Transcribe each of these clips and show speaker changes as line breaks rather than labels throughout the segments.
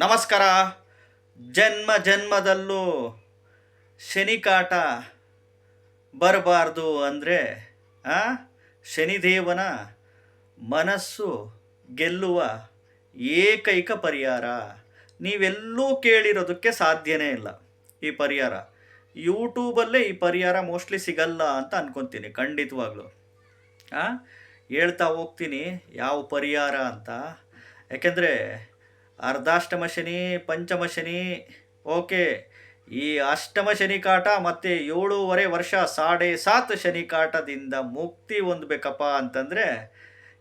ನಮಸ್ಕಾರ. ಜನ್ಮ ಜನ್ಮದಲ್ಲೂ ಶನಿಕಾಟ ಬರಬಾರ್ದು ಅಂದರೆ ಶನಿದೇವನ ಮನಸ್ಸು ಗೆಲ್ಲುವ ಏಕೈಕ ಪರಿಹಾರ. ನೀವೆಲ್ಲೂ ಕೇಳಿರೋದಕ್ಕೆ ಸಾಧ್ಯನೇ ಇಲ್ಲ ಈ ಪರಿಹಾರ. ಯೂಟ್ಯೂಬಲ್ಲೇ ಈ ಪರಿಹಾರ ಮೋಸ್ಟ್ಲಿ ಸಿಗಲ್ಲ ಅಂತ ಅನ್ಕೊತೀನಿ, ಖಂಡಿತವಾಗ್ಲೂ. ಆ? ಹೇಳ್ತಾ ಹೋಗ್ತೀನಿ, ಯಾವ ಪರಿಹಾರ ಅಂತ. ಯಾಕೆಂದರೆ ಅರ್ಧಾಷ್ಟಮ ಶನಿ, ಪಂಚಮ ಶನಿ, ಓಕೆ. ಈ ಅಷ್ಟಮ ಶನಿ ಕಾಟ ಮತ್ತು ಏಳೂವರೆ ವರ್ಷ ಸಾಡೆ ಸಾತ್ ಶನಿ ಕಾಟದಿಂದ ಮುಕ್ತಿ ಹೊಂದಬೇಕಪ್ಪ ಅಂತಂದರೆ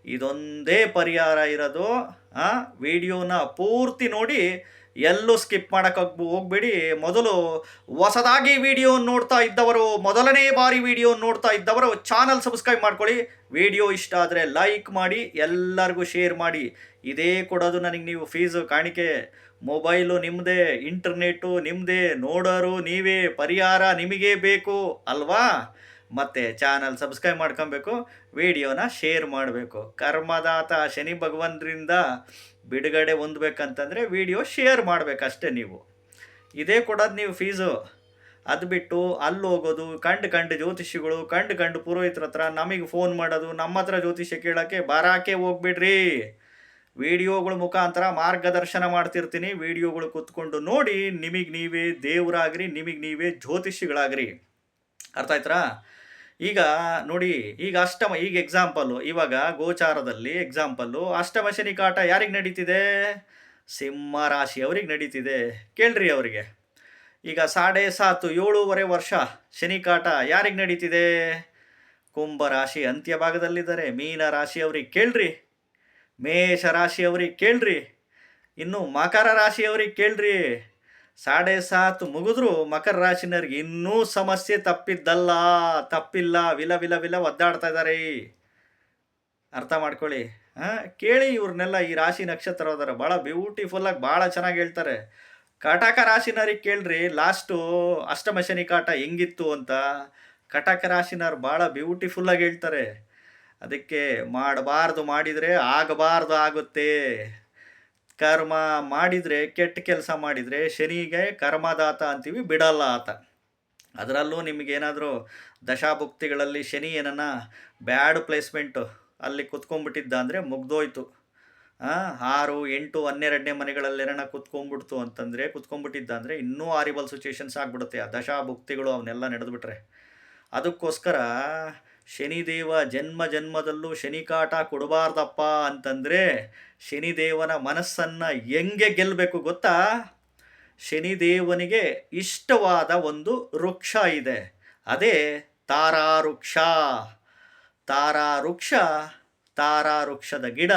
ಇದೊಂದೇ ಪರಿಹಾರ ಇರೋದು. ಆ, ವಿಡಿಯೋನ ಪೂರ್ತಿ ನೋಡಿ ಎಲ್ಲೂ ಸ್ಕಿಪ್ ಮಾಡೋಕ್ಕೆ ಹೋಗ್ಬೇಡಿ. ಮೊದಲು ಹೊಸದಾಗಿ ವಿಡಿಯೋ ನೋಡ್ತಾ ಇದ್ದವರು, ಮೊದಲನೇ ಬಾರಿ ವಿಡಿಯೋ ನೋಡ್ತಾ ಇದ್ದವರು, ಚಾನಲ್ ಸಬ್ಸ್ಕ್ರೈಬ್ ಮಾಡ್ಕೊಳ್ಳಿ. ವಿಡಿಯೋ ಇಷ್ಟ ಆದರೆ ಲೈಕ್ ಮಾಡಿ, ಎಲ್ಲರಿಗೂ ಶೇರ್ ಮಾಡಿ. ಇದೇ ಕೊಡೋದು ನನಗೆ ನೀವು ಫೀಸು ಕಾಣಿಕೆ. ಮೊಬೈಲು ನಿಮ್ಮದೇ ಇಂಟರ್ನೆಟ್ಟು ನಿಮ್ಮದೇ ನೋಡೋರು ನೀವೇ, ಪರಿಹಾರ ನಿಮಗೇ ಬೇಕು, ಅಲ್ವಾ? ಮತ್ತು ಚಾನಲ್ ಸಬ್ಸ್ಕ್ರೈಬ್ ಮಾಡ್ಕೊಬೇಕು ವಿಡಿಯೋನ ಶೇರ್ ಮಾಡಬೇಕು. ಕರ್ಮದಾತ ಶನಿ ಭಗವಂತರಿಂದ ಬಿಡುಗಡೆ ಹೊಂದಬೇಕಂತಂದರೆ ವಿಡಿಯೋ ಶೇರ್ ಮಾಡಬೇಕಷ್ಟೇ ನೀವು. ಇದೇ ಕೊಡೋದು ನೀವು ಫೀಸು ಅದು ಬಿಟ್ಟು ಅಲ್ಲಿ ಹೋಗೋದು, ಕಂಡು ಕಂಡು ಜ್ಯೋತಿಷಿಗಳು, ಕಂಡು ಕಂಡು ಪುರೋಹಿತರ ಹತ್ರ ನಮಗೆ ಫೋನ್ ಮಾಡೋದು ನಮ್ಮ ಹತ್ರ ಜ್ಯೋತಿಷ್ಯ ಕೇಳೋಕ್ಕೆ ಬರಾಕೆ ಹೋಗ್ಬಿಡ್ರಿ. ವಿಡಿಯೋಗಳ ಮುಖಾಂತರ ಮಾರ್ಗದರ್ಶನ ಮಾಡ್ತಿರ್ತೀನಿ. ವಿಡಿಯೋಗಳು ಕೂತ್ಕೊಂಡು ನೋಡಿ, ನಿಮಗೆ ನೀವೇ ದೇವರಾಗ್ರಿ, ನಿಮಗೆ ನೀವೇ ಜ್ಯೋತಿಷಿಗಳಾಗ್ರಿ ಅರ್ಥ ಆಯ್ತಾ ಈಗ ನೋಡಿ, ಈಗ ಅಷ್ಟಮ, ಈಗ ಎಕ್ಸಾಂಪಲ್ಲು ಇವಾಗ ಗೋಚಾರದಲ್ಲಿ ಎಕ್ಸಾಂಪಲ್ಲು ಅಷ್ಟಮ ಶನಿ ಕಾಟ ಯಾರಿಗೆ ನಡೀತಿದೆ? ಸಿಂಹ ರಾಶಿಯವ್ರಿಗೆ ನಡೀತಿದೆ. ಕೇಳ್ರಿ ಅವರಿಗೆ. ಈಗ ಸಾಡೆ ಸಾತು, ಏಳೂವರೆ ವರ್ಷ ಶನಿ ಕಾಟ ಯಾರಿಗೆ ನಡೀತಿದೆ? ಕುಂಭ ರಾಶಿ ಅಂತ್ಯ ಭಾಗದಲ್ಲಿದ್ದಾರೆ. ಮೀನ ರಾಶಿಯವ್ರಿಗೆ ಕೇಳ್ರಿ. ಮೇಷ ರಾಶಿಯವ್ರಿಗೆ ಕೇಳ್ರಿ. ಇನ್ನು ಮಕರ ರಾಶಿಯವ್ರಿಗೆ ಕೇಳ್ರಿ. ಸಾಡೆ ಸಾತ್ ಮುಗಿದ್ರು ಮಕರ ರಾಶಿನವ್ರಿಗೆ ಇನ್ನೂ ಸಮಸ್ಯೆ ತಪ್ಪಿದ್ದಲ್ಲ, ತಪ್ಪಿಲ್ಲ, ವಿಲ ವಿಲ ವಿಲ ಒದ್ದಾಡ್ತಾ ಇದ್ದಾರೆ. ಅರ್ಥ ಮಾಡ್ಕೊಳ್ಳಿ. ಹಾಂ ಕೇಳಿ ಇವ್ರನ್ನೆಲ್ಲ ಈ ರಾಶಿ ನಕ್ಷತ್ರ ಹೋದಾರೆ ಭಾಳ ಬ್ಯೂಟಿಫುಲ್ಲಾಗಿ ಭಾಳ ಚೆನ್ನಾಗಿ ಹೇಳ್ತಾರೆ. ಕಟಕ ರಾಶಿನವ್ರಿಗೆ ಕೇಳ್ರಿ ಲಾಸ್ಟು ಅಷ್ಟಮ ಶನಿ ಕಾಟ ಹೆಂಗಿತ್ತು ಅಂತ. ಕಟಕ ರಾಶಿನವ್ರು ಭಾಳ ಬ್ಯೂಟಿಫುಲ್ಲಾಗಿ ಹೇಳ್ತಾರೆ. ಅದಕ್ಕೆ ಮಾಡಬಾರ್ದು ಮಾಡಿದರೆ ಆಗಬಾರ್ದು ಆಗುತ್ತೆ. ಕರ್ಮ ಮಾಡಿದರೆ, ಕೆಟ್ಟ ಕೆಲಸ ಮಾಡಿದರೆ ಶನಿಗೆ ಕರ್ಮದಾತ ಅಂತೀವಿ, ಬಿಡಲ್ಲ ಆತ. ಅದರಲ್ಲೂ ನಿಮಗೇನಾದರೂ ದಶಾಭುಕ್ತಿಗಳಲ್ಲಿ ಶನಿ ಏನನ್ನ ಬ್ಯಾಡ್ ಪ್ಲೇಸ್ಮೆಂಟು ಅಲ್ಲಿ ಕುತ್ಕೊಂಡ್ಬಿಟ್ಟಿದ್ದ ಅಂದರೆ ಮುಗ್ದೋಯ್ತು. ಆರು, ಎಂಟು, ಹನ್ನೆರಡನೇ ಮನೆಗಳಲ್ಲೇನ ಕುತ್ಕೊಂಡ್ಬಿಡ್ತು ಅಂತಂದರೆ, ಕುತ್ಕೊಂಡ್ಬಿಟ್ಟಿದ್ದ ಅಂದರೆ ಇನ್ನೂ ಆರಿಬಲ್ ಸಿಚುವೇಶನ್ಸ್ ಆಗಿಬಿಡುತ್ತೆ. ಆ ದಶಾಭುಕ್ತಿಗಳು ಅವನ್ನೆಲ್ಲ ನಡೆದುಬಿಟ್ರೆ. ಅದಕ್ಕೋಸ್ಕರ ಶನಿದೇವ ಜನ್ಮ ಜನ್ಮದಲ್ಲೂ ಶನಿಕಾಟ ಕೊಡಬಾರ್ದಪ್ಪ ಅಂತಂದರೆ ಶನಿದೇವನ ಮನಸ್ಸನ್ನು ಹೆಂಗೆ ಗೆಲ್ಲಬೇಕು ಗೊತ್ತಾ? ಶನಿದೇವನಿಗೆ ಇಷ್ಟವಾದ ಒಂದು ವೃಕ್ಷ ಇದೆ. ಅದೇ ತಾರಾ ವೃಕ್ಷ ತಾರಾ ವೃಕ್ಷ ತಾರಾ ವೃಕ್ಷದ ಗಿಡ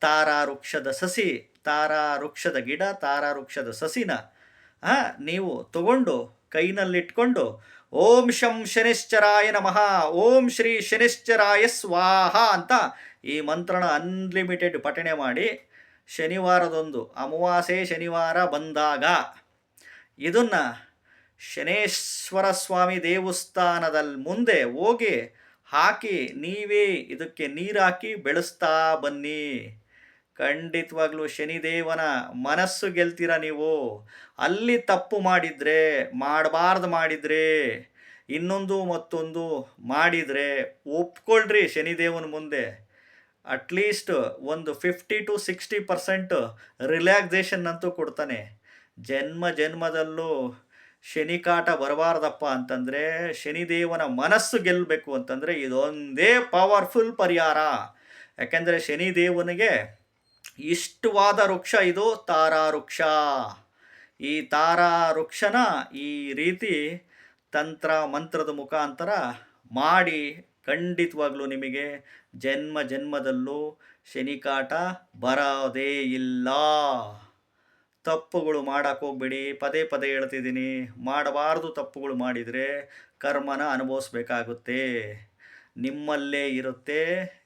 ತಾರಾ ವೃಕ್ಷದ ಸಸಿ ತಾರಾ ವೃಕ್ಷದ ಗಿಡ ತಾರಾ ವೃಕ್ಷದ ಸಸಿನ ನೀವು ತಗೊಂಡು ಕೈನಲ್ಲಿಟ್ಕೊಂಡು ಓಂ ಶಂ ಶನಿಶ್ಚರಾಯ ನಮಃ, ಓಂ ಶ್ರೀ ಶನಿಶ್ಚರಾಯ ಸ್ವಾಹ ಅಂತ ಈ ಮಂತ್ರನ ಅನ್ಲಿಮಿಟೆಡ್ ಪಠಣೆ ಮಾಡಿ ಶನಿವಾರದೊಂದು, ಅಮಾವಾಸ್ಯೆ ಶನಿವಾರ ಬಂದಾಗ ಇದನ್ನು ಶನೇಶ್ವರ ಸ್ವಾಮಿ ದೇವಸ್ಥಾನದಲ್ಲಿ ಮುಂದೆ ಹೋಗಿ ಹಾಕಿ ನೀವೇ ಇದಕ್ಕೆ ನೀರಾಕಿ ಬೆಳೆಸ್ತಾ ಬನ್ನಿ. ಖಂಡಿತವಾಗ್ಲೂ ಶನಿದೇವನ ಮನಸ್ಸು ಗೆಲ್ತೀರ ನೀವು. ಅಲ್ಲಿ ತಪ್ಪು ಮಾಡಿದರೆ, ಮಾಡಬಾರ್ದು ಮಾಡಿದರೆ, ಇನ್ನೊಂದು ಮತ್ತೊಂದು ಮಾಡಿದರೆ ಒಪ್ಕೊಳ್ರಿ ಶನಿದೇವನ ಮುಂದೆ. ಅಟ್ಲೀಸ್ಟ್ ಒಂದು fifty to sixty percent relaxation ಅಂತೂ ಕೊಡ್ತಾನೆ. ಜನ್ಮ ಜನ್ಮದಲ್ಲೂ ಶನಿಕಾಟ ಬರಬಾರ್ದಪ್ಪ ಅಂತಂದರೆ, ಶನಿದೇವನ ಮನಸ್ಸು ಗೆಲ್ಲಬೇಕು ಅಂತಂದರೆ ಇದೊಂದೇ ಪವರ್ಫುಲ್ ಪರಿಹಾರ. ಯಾಕೆಂದರೆ ಶನಿದೇವನಿಗೆ ಇಷ್ಟವಾದ ವೃಕ್ಷ ಇದು ತಾರಾ ವೃಕ್ಷ ಈ ತಾರಾ ವೃಕ್ಷನ ಈ ರೀತಿ ತಂತ್ರ ಮಂತ್ರದ ಮುಖಾಂತರ ಮಾಡಿ ಖಂಡಿತವಾಗ್ಲೂ ನಿಮಗೆ ಜನ್ಮ ಜನ್ಮದಲ್ಲೂ ಶನಿಕಾಟ ಬರೋದೇ ಇಲ್ಲ. ತಪ್ಪುಗಳು ಮಾಡೋಕೆ ಹೋಗ್ಬೇಡಿ, ಪದೇ ಪದೇ ಹೇಳ್ತಿದ್ದೀನಿ, ಮಾಡಬಾರ್ದು ತಪ್ಪುಗಳು ಮಾಡಿದರೆ ಕರ್ಮನ ಅನುಭವಿಸ್ಬೇಕಾಗುತ್ತೆ. ನಿಮ್ಮಲ್ಲೇ ಇರುತ್ತೆ